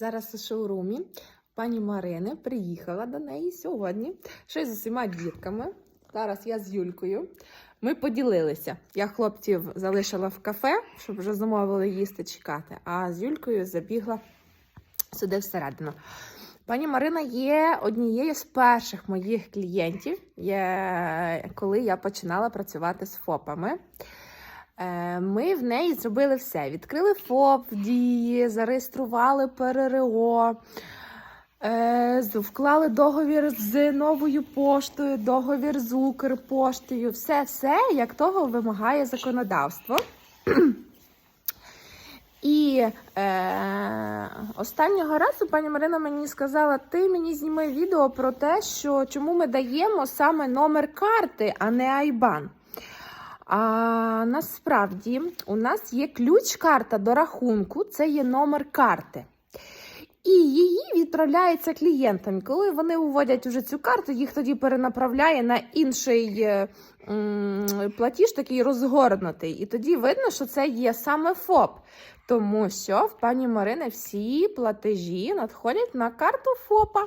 Зараз у шоурумі пані Марини приїхала до неї сьогодні. Ще з усіма дітками. Зараз я з Юлькою. Ми поділилися. Я хлопців залишила в кафе, щоб вже замовили їсти чекати. А з Юлькою забігла сюди всередину. Пані Марина є однією з перших моїх клієнтів, коли я починала працювати з ФОПами. Е, Ми в неї зробили все: відкрили ФОП в дії, зареєстрували ПРРО, е, вклали договір з новою поштою, договір з Укрпоштою. Все, все, як того вимагає законодавство. І е, останнього разу пані Марина мені сказала: ти мені зніми відео про те, що чому ми даємо саме номер карти, а не Айбан. А насправді у нас є ключ-карта до рахунку, це є номер карти. І її відправляється клієнтам. Коли вони уводять уже цю карту, їх тоді перенаправляє на інший е, платіж, такий розгорнутий. І тоді видно, що це є саме ФОП. Тому що в пані Марини всі платежі надходять на карту ФОПа.